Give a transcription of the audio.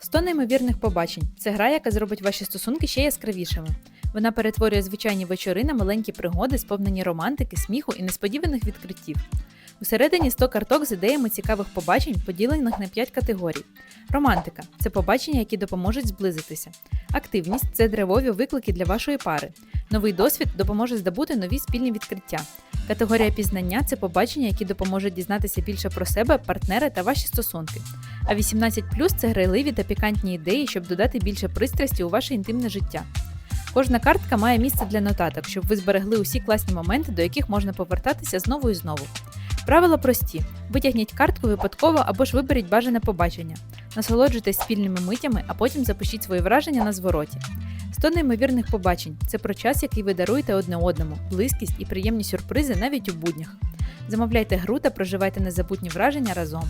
100 неймовірних побачень це гра, яка зробить ваші стосунки ще яскравішими. Вона перетворює звичайні вечори на маленькі пригоди, сповнені романтики, сміху і несподіваних відкриттів. Усередині 100 карток з ідеями цікавих побачень, поділених на 5 категорій. Романтика це побачення, які допоможуть зблизитися. Активність це древові виклики для вашої пари. Новий досвід допоможе здобути нові спільні відкриття. Категорія пізнання це побачення, які допоможуть дізнатися більше про себе, партнера та ваші стосунки. А 18 це грайливі та пікантні ідеї, щоб додати більше пристрасті у ваше інтимне життя. Кожна картка має місце для нотаток, щоб ви зберегли усі класні моменти, до яких можна повертатися знову і знову. Правила прості: витягніть картку випадково або ж виберіть бажане побачення. Насолоджуйтесь спільними митями, а потім запишіть свої враження на звороті. 100 неймовірних побачень це про час, який ви даруєте одне одному, близькість і приємні сюрпризи навіть у буднях. Замовляйте гру та проживайте незабутні враження разом.